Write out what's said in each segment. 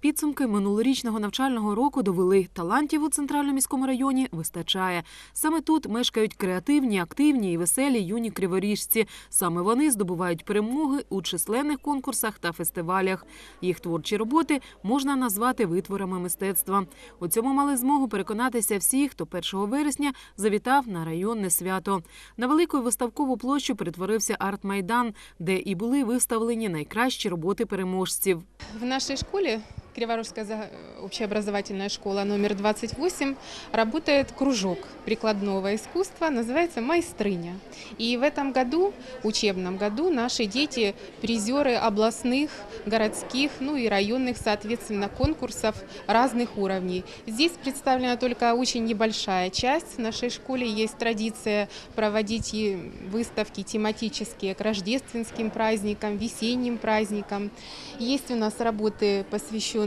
Підсумки минулорічного навчального року довели талантів у центральному міському районі вистачає. Саме тут мешкають креативні, активні і веселі юні криворіжці. Саме вони здобувають перемоги у численних конкурсах та фестивалях. Їх творчі роботи можна назвати витворами мистецтва. У цьому мали змогу переконатися всі, хто 1 вересня завітав на районне свято. На велику виставкову площу перетворився арт-майдан, де і були виставлені найкращі роботи переможців. В нашей школе, Криворожская общеобразовательная школа номер 28, работает кружок прикладного искусства, называется «Майстрыня». И в этом году, учебном году, наши дети призеры областных, городских, ну и районных, соответственно, конкурсов разных уровней. Здесь представлена только очень небольшая часть. В нашей школе есть традиция проводить выставки тематические к рождественским праздникам, весенним праздникам. Есть у нас работы, посвященные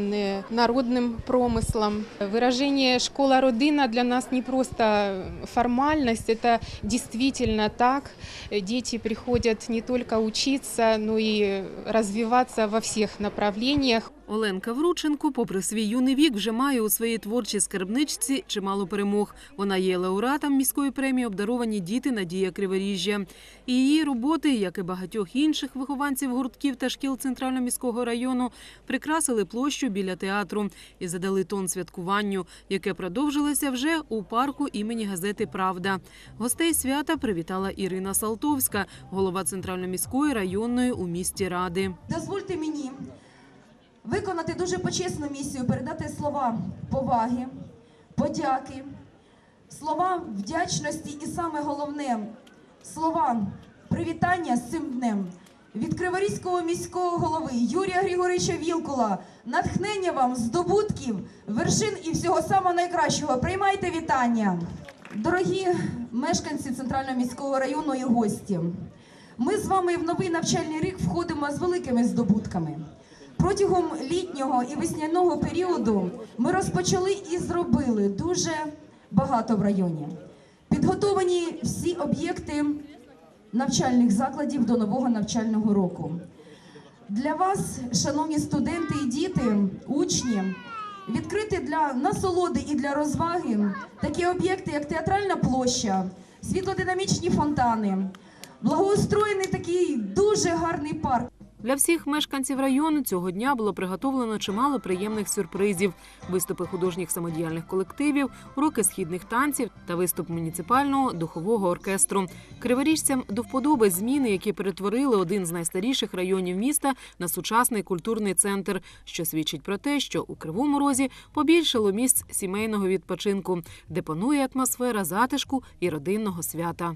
народным промыслам. Выражение «школа-родина» для нас не просто формальность, это действительно так. Дети приходят не только учиться, но и развиваться во всех направлениях. Оленка Врученко, попри свій юний вік, вже має у своїй творчій скарбничці чимало перемог. Вона є лауреатом міської премії Обдаровані діти Надія Криворіжжя. І її роботи, як і багатьох інших вихованців гуртків та шкіл центрального міського району, прикрасили площу біля театру і задали тон святкуванню, яке продовжилося вже у парку імені газети Правда. Гостей свята привітала Ірина Салтовська, голова центральної міської районної у місті Ради. Дозвольте мені виконати дуже почесну місію, передати слова поваги, подяки, слова вдячності і саме головне слова привітання з цим днем від Криворізького міського голови Юрія Григоровича Вілкула. Натхнення вам, здобутків, вершин і всього самого найкращого. Приймайте вітання. Дорогі мешканці центрального міського району і гості. Ми з вами в новий навчальний рік входимо з великими здобутками. Протягом літнього і весняного періоду ми розпочали і зробили дуже багато в районі. Підготовані всі об'єкти навчальних закладів до нового навчального року. Для вас, шановні студенти і діти, учні, відкрити для насолоди і для розваги такі об'єкти, як театральна площа, світлодинамічні фонтани, благоустроєний такий дуже гарний парк. Для всіх мешканців району цього дня було приготовлено чимало приємних сюрпризів: виступи художніх самодіяльних колективів, уроки східних танців та виступ муніципального духового оркестру. Криворіжцям до вподоби зміни, які перетворили один з найстаріших районів міста на сучасний культурний центр, що свідчить про те, що у кривому розі побільшало місць сімейного відпочинку, де панує атмосфера затишку і родинного свята.